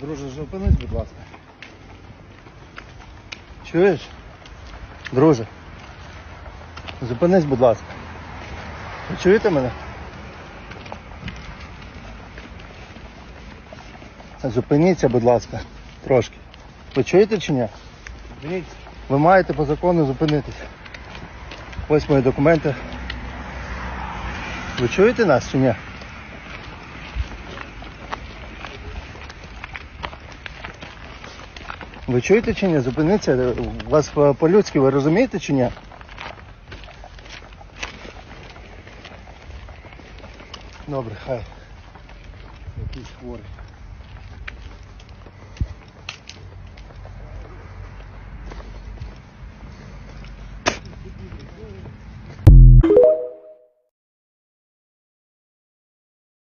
Друже, зупинись, будь ласка. Чуєш? Друже. Зупинись, будь ласка. Ви чуєте мене? Зупиніться, будь ласка, трошки. Ви чуєте чи ні? Зупиніться. Ви маєте по закону зупинитися. Ось мої документи. Ви чуєте нас чи ні? Ви чуєте чи ні? Зупиниться. Вас по-людськи, ви розумієте чи ні? Добре, хай. Якийсь хворий.